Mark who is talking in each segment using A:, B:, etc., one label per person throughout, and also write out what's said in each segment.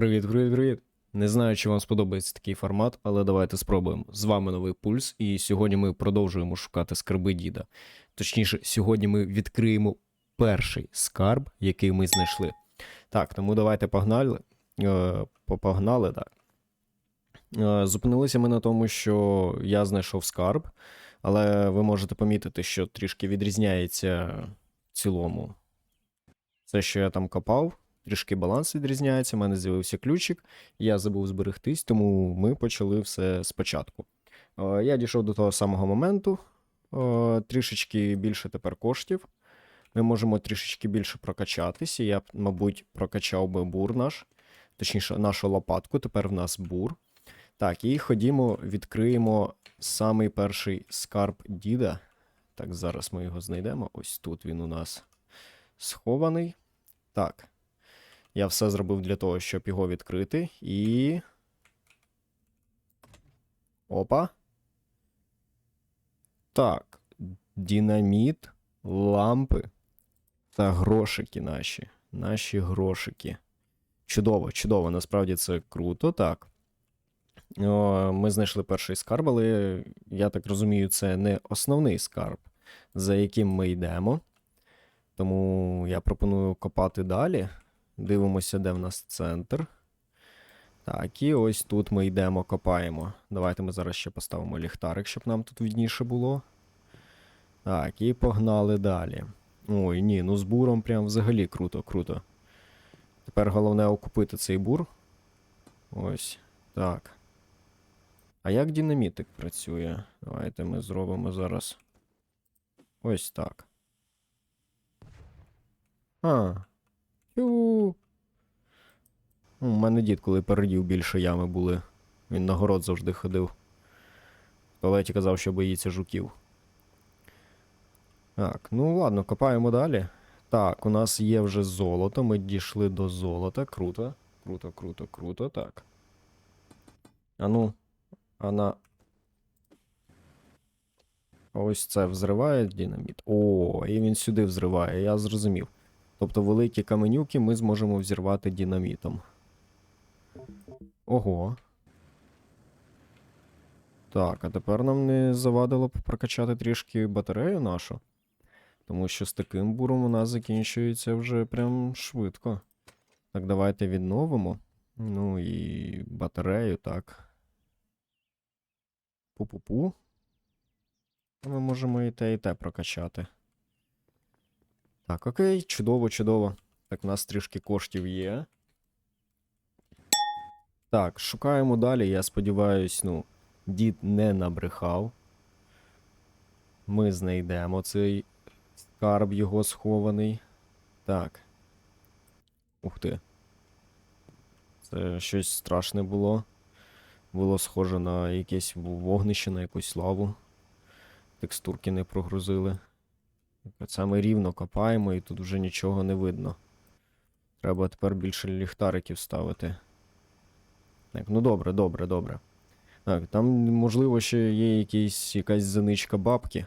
A: Привіт, привіт, привіт. Не знаю, чи вам сподобається такий формат, але давайте спробуємо. З вами новий пульс, і сьогодні ми продовжуємо шукати скарби діда. Точніше, сьогодні ми відкриємо перший скарб, який ми знайшли. Так, тому давайте погнали. Е, попогнали, так. Е, зупинилися ми на тому, що я знайшов скарб, але ви можете помітити, що трішки відрізняється в цілому. Це, що я там копав, трішки баланс відрізняється, в мене з'явився ключик, я забув зберегтись, тому ми почали все спочатку. Е, Я дійшов до того самого моменту, е, трішечки більше тепер коштів. Ми можемо трішечки більше прокачатися. Я мабуть, прокачав би бур наш, точніше, нашу лопатку. Тепер в нас бур. Так, і ходімо, відкриємо самий перший скарб діда. Так, зараз ми його знайдемо. Ось тут він у нас схований. Так. Я все зробив для того, щоб його відкрити. І. Опа. Так. Динаміт, лампи та грошики наші. Наші грошики. Чудово, чудово. Насправді це круто, так. О, ми знайшли перший скарб, але я так розумію, це не основний скарб, за яким ми йдемо. Тому я пропоную копати далі. Дивимося, де в нас центр. Так, і ось тут ми йдемо, копаємо. Давайте ми зараз ще поставимо ліхтарик, щоб нам тут відніше було. Так, і погнали далі. Ой, ні, ну з буром прям взагалі круто, круто. Тепер головне окупити цей бур. Ось. Так. А як динамітик працює? Давайте ми зробимо зараз. Ось так. А. Ю. У мене дід, коли передів більше ями були. Він на город завжди ходив. В казав, що боїться жуків. Так, ну ладно, копаємо далі. Так, у нас є вже золото. Ми дійшли до золота. Круто. Круто, круто, круто. Так. А ну. Ось це взриває динаміт. О, і він сюди взриває, я зрозумів. Тобто великі каменюки ми зможемо взірвати динамітом. Ого. Так, а тепер нам не завадило б прокачати трішки батарею нашу. Тому що з таким буром у нас закінчується вже прям швидко. Так, давайте відновимо. Ну і батарею, так. Пу-пу-пу. Ми можемо і те, і те прокачати. Так, окей, чудово, чудово. Так, у нас трішки коштів є. Так, шукаємо далі. Я сподіваюсь, ну, дід не набрехав. Ми знайдемо цей скарб його схований. Так. Ух ти. Це щось страшне було. Було схоже на якесь вогнище, на якусь лаву. Текстурки не прогрузили. Це ми рівно копаємо і тут вже нічого не видно. Треба тепер більше ліхтариків ставити. Так, ну добре, добре, добре. Так, там, можливо, ще є якийсь, якась зеничка бабки.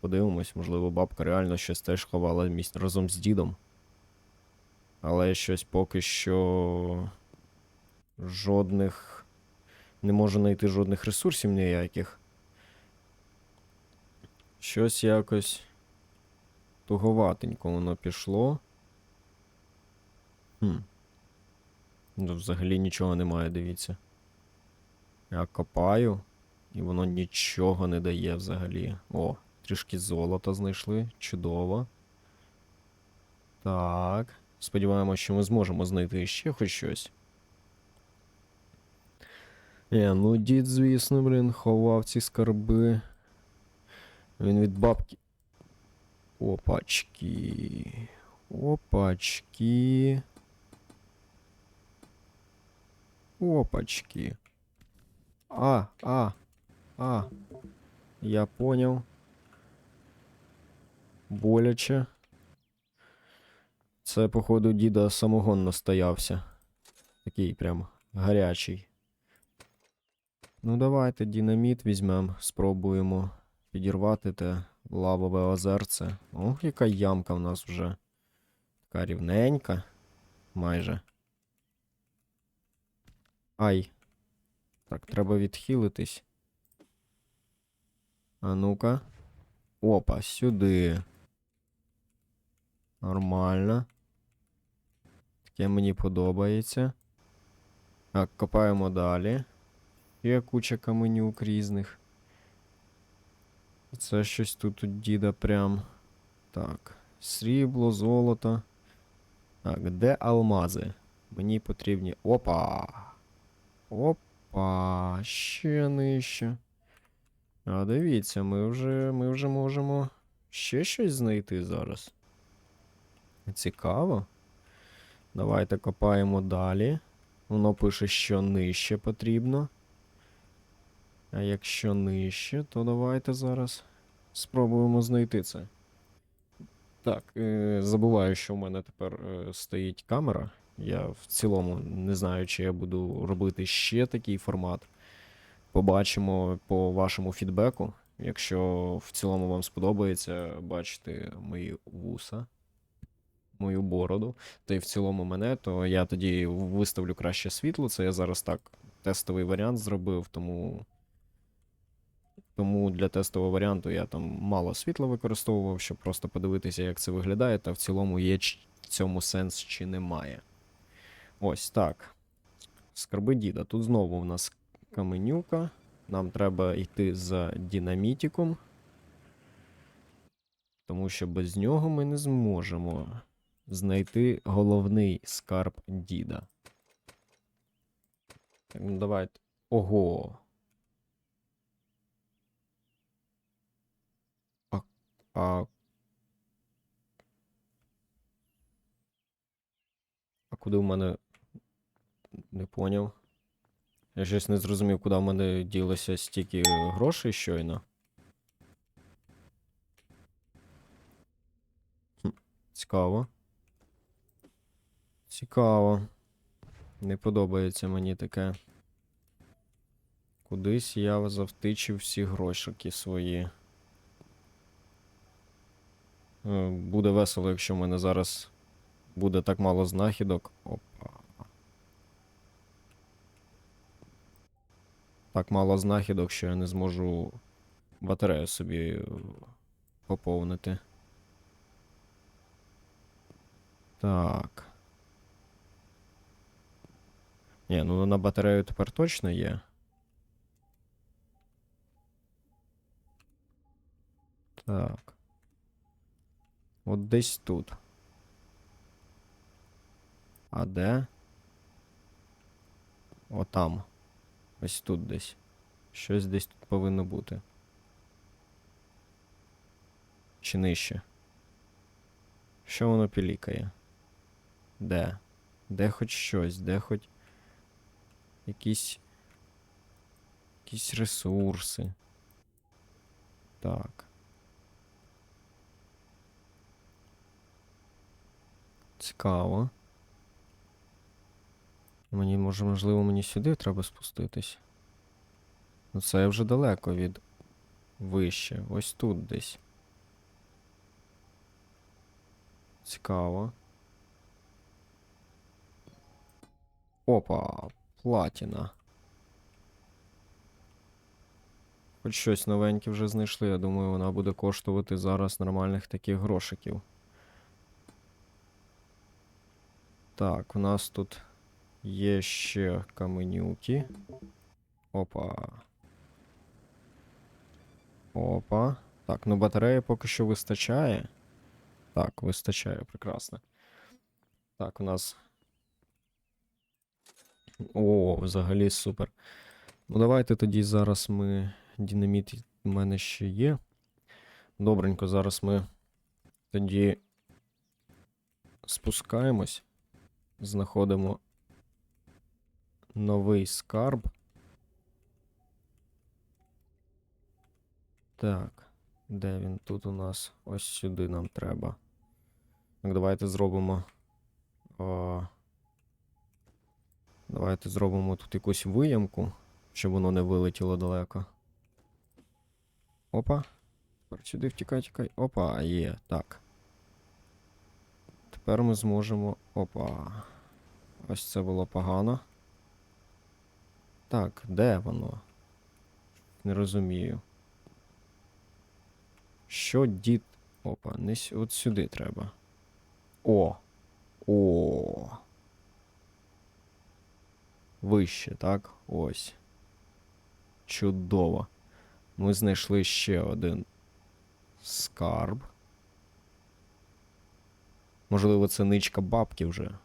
A: Подивимось, можливо, бабка реально щось теж ховала разом з дідом. Але щось поки що. Жодних. Не можу знайти жодних ресурсів ніяких. Щось якось. Туговатенько воно пішло. Хм. Ну, взагалі нічого немає, дивіться. Я копаю, і воно нічого не дає взагалі. О, трішки золота знайшли. Чудово. Так. Сподіваємося, що ми зможемо знайти ще хоч щось. Е, ну дід, звісно, блін, ховав ці скарби. Він від бабки. Опачки. Опачки. Опачки. А, а, а. Я понял. Боляче. Це, походу, діда самогон настоявся. Такий прям гарячий. Ну, давайте динаміт візьмемо, спробуємо підірвати те лавове озерце. Ох, яка ямка в нас вже. Така рівненька. Майже. Ай. Так, треба відхилитись. А ну-ка. Опа, сюди. Нормально. Таке мені подобається. Так, копаємо далі. Є куча каменюк різних. Це щось тут у діда прям. Так. Срібло, золото. Так, де алмази? Мені потрібні. Опа! Опа! Ще нижче. А дивіться, ми вже, ми вже можемо ще щось знайти зараз. Цікаво. Давайте копаємо далі. Воно пише, що нижче потрібно. А якщо нижче, то давайте зараз спробуємо знайти це. Так, е, забуваю, що в мене тепер е, стоїть камера. Я в цілому не знаю, чи я буду робити ще такий формат. Побачимо по вашому фідбеку. Якщо в цілому вам сподобається бачити мої вуса, мою бороду, та й в цілому мене, то я тоді виставлю краще світло. Це я зараз так тестовий варіант зробив, тому. Тому для тестового варіанту я там мало світла використовував, щоб просто подивитися, як це виглядає, та в цілому є в цьому сенс чи немає. Ось так. Скарби діда. Тут знову в нас каменюка. Нам треба йти за динамітиком. Тому що без нього ми не зможемо знайти головний скарб діда. Так, ну давайте. Ого. А. А куди в мене. Не поняв. Я щось не зрозумів, куди в мене ділося стільки грошей щойно. Цікаво. Цікаво. Не подобається мені таке. Кудись я завтичив всі грошики свої. Е, Буде весело, якщо в мене зараз буде так мало знахідок. Опа. Так мало знахідок, що я не зможу батарею собі поповнити. Так. Ні, ну на батарею тепер точно є. Так. От десь тут. А де? Отам. Ось тут десь. Щось десь тут повинно бути. Чи нижче? Що воно пілікає? Де? Де хоч щось, де хоч якісь. Якісь ресурси. Так. Цікаво. Мені, може, можливо, мені сюди треба спуститись. Ну це вже далеко від вище. Ось тут десь. Цікаво. Опа, платіна. Хоч щось новеньке вже знайшли, я думаю, вона буде коштувати зараз нормальних таких грошиків. Так, у нас тут є ще каменюки. Опа. Опа. Так, ну батареї поки що вистачає. Так, вистачає, прекрасно. Так, у нас. О, взагалі супер. Ну, давайте тоді зараз ми. Динаміт у мене ще є. Добренько, зараз ми тоді спускаємось. Знаходимо новий скарб. Так, де він тут у нас? Ось сюди нам треба. Так, давайте зробимо. О, давайте зробимо тут якусь виямку, щоб воно не вилетіло далеко. Опа. Тепер сюди втікай, тікай. Опа, є. Так. Тепер ми зможемо. Опа. Ось це було погано. Так, де воно? Не розумію. Що дід. Опа, не с... от сюди треба. О! О. Вище, так? Ось. Чудово. Ми знайшли ще один скарб. Можливо, це ничка бабки вже.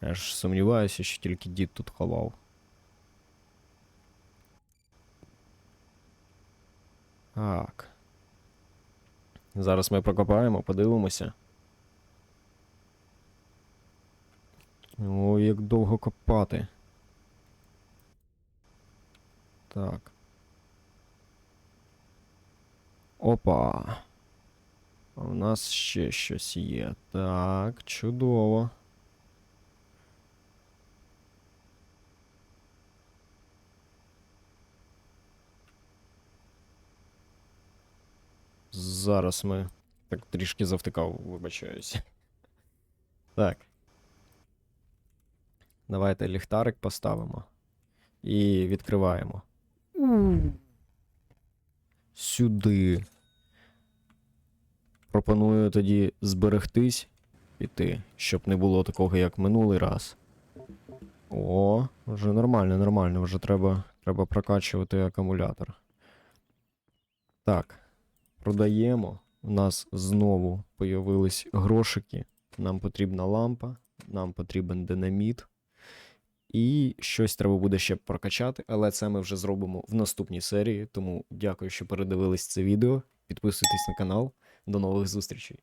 A: Я ж сумніваюся, що тільки дід тут ховав. Так. Зараз ми прокопаємо, подивимося. О, як довго копати. Так. Опа. У нас ще щось є. Так, чудово. Зараз ми. Так трішки завтикав, вибачаюсь. Так. Давайте ліхтарик поставимо. І відкриваємо. Сюди. Пропоную тоді зберегтись, піти, щоб не було такого, як минулий раз. О, вже нормально, нормально, вже треба, треба прокачувати акумулятор. Так, продаємо. У нас знову появились грошики. Нам потрібна лампа, нам потрібен динаміт. І щось треба буде ще прокачати, але це ми вже зробимо в наступній серії. Тому дякую, що передивились це відео. Підписуйтесь на канал. До нових зустрічей.